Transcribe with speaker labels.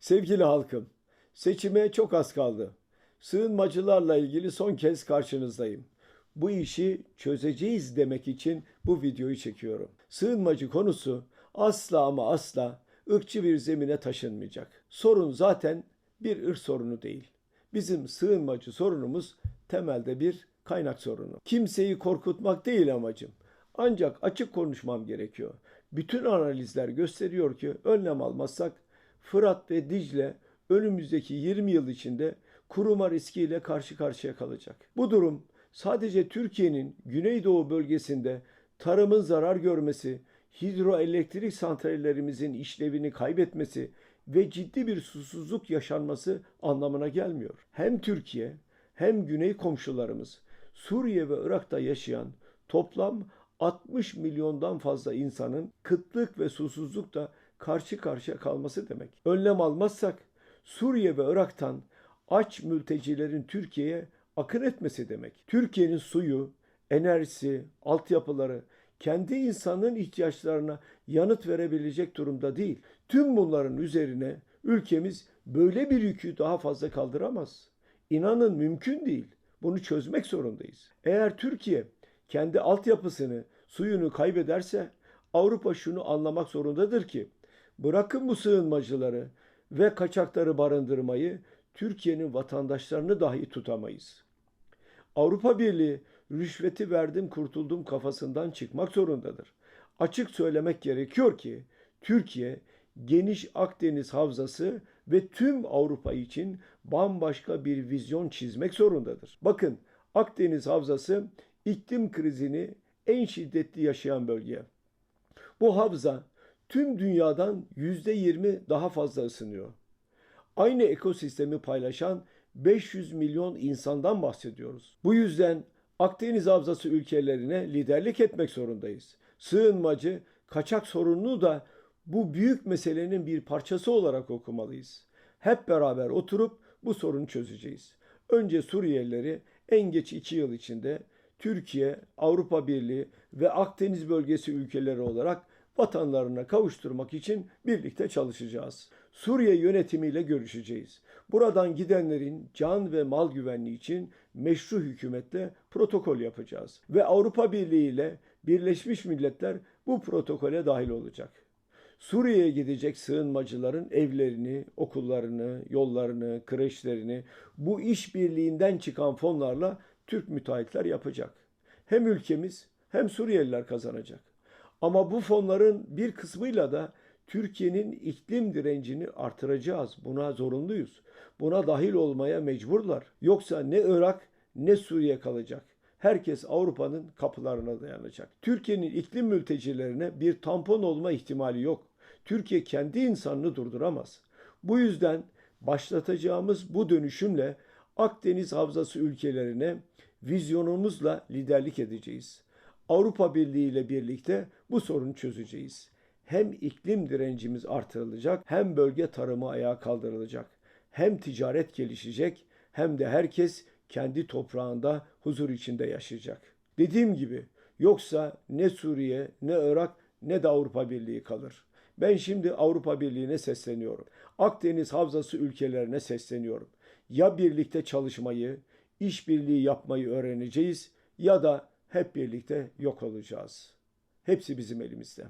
Speaker 1: Sevgili halkım, seçime çok az kaldı. Sığınmacılarla ilgili son kez karşınızdayım. Bu işi çözeceğiz demek için bu videoyu çekiyorum. Sığınmacı konusu asla ama asla ırkçı bir zemine taşınmayacak. Sorun zaten bir ırk sorunu değil. Bizim sığınmacı sorunumuz temelde bir kaynak sorunu. Kimseyi korkutmak değil amacım. Ancak açık konuşmam gerekiyor. Bütün analizler gösteriyor ki önlem almazsak Fırat ve Dicle önümüzdeki 20 yıl içinde kuruma riskiyle karşı karşıya kalacak. Bu durum sadece Türkiye'nin Güneydoğu bölgesinde tarımın zarar görmesi, hidroelektrik santrallerimizin işlevini kaybetmesi ve ciddi bir susuzluk yaşanması anlamına gelmiyor. Hem Türkiye hem güney komşularımız Suriye ve Irak'ta yaşayan toplam 60 milyondan fazla insanın kıtlık ve susuzlukla karşı karşıya kalması demek. Önlem almazsak Suriye ve Irak'tan aç mültecilerin Türkiye'ye akın etmesi demek. Türkiye'nin suyu, enerjisi, altyapıları kendi insanın ihtiyaçlarına yanıt verebilecek durumda değil. Tüm bunların üzerine ülkemiz böyle bir yükü daha fazla kaldıramaz. İnanın mümkün değil. Bunu çözmek zorundayız. Eğer Türkiye kendi altyapısını, suyunu kaybederse Avrupa şunu anlamak zorundadır ki bırakın bu sığınmacıları ve kaçakları barındırmayı Türkiye'nin vatandaşlarını dahi tutamayız. Avrupa Birliği rüşveti verdim kurtuldum kafasından çıkmak zorundadır. Açık söylemek gerekiyor ki Türkiye geniş Akdeniz havzası ve tüm Avrupa için bambaşka bir vizyon çizmek zorundadır. Bakın Akdeniz havzası iklim krizini en şiddetli yaşayan bölge. Bu havza tüm dünyadan %20 daha fazla ısınıyor. Aynı ekosistemi paylaşan 500 milyon insandan bahsediyoruz. Bu yüzden Akdeniz Havzası ülkelerine liderlik etmek zorundayız. Sığınmacı, kaçak sorununu da bu büyük meselenin bir parçası olarak okumalıyız. Hep beraber oturup bu sorunu çözeceğiz. Önce Suriyelileri en geç iki yıl içinde Türkiye, Avrupa Birliği ve Akdeniz bölgesi ülkeleri olarak vatanlarına kavuşturmak için birlikte çalışacağız. Suriye yönetimiyle görüşeceğiz. Buradan gidenlerin can ve mal güvenliği için meşru hükümetle protokol yapacağız. Ve Avrupa Birliği ile Birleşmiş Milletler bu protokole dahil olacak. Suriye'ye gidecek sığınmacıların evlerini, okullarını, yollarını, kreşlerini bu işbirliğinden çıkan fonlarla Türk müteahhitler yapacak. Hem ülkemiz hem Suriyeliler kazanacak. Ama bu fonların bir kısmıyla da Türkiye'nin iklim direncini artıracağız. Buna zorunluyuz. Buna dahil olmaya mecburlar. Yoksa ne Irak ne Suriye kalacak. Herkes Avrupa'nın kapılarına dayanacak. Türkiye'nin iklim mültecilerine bir tampon olma ihtimali yok. Türkiye kendi insanını durduramaz. Bu yüzden başlatacağımız bu dönüşümle Akdeniz Havzası ülkelerine vizyonumuzla liderlik edeceğiz. Avrupa Birliği ile birlikte bu sorunu çözeceğiz. Hem iklim direncimiz artırılacak, hem bölge tarımı ayağa kaldırılacak. Hem ticaret gelişecek, hem de herkes kendi toprağında huzur içinde yaşayacak. Dediğim gibi yoksa ne Suriye, ne Irak, ne de Avrupa Birliği kalır. Ben şimdi Avrupa Birliği'ne sesleniyorum. Akdeniz Havzası ülkelerine sesleniyorum. Ya birlikte çalışmayı, işbirliği yapmayı öğreneceğiz ya da hep birlikte yok olacağız. Hepsi bizim elimizde.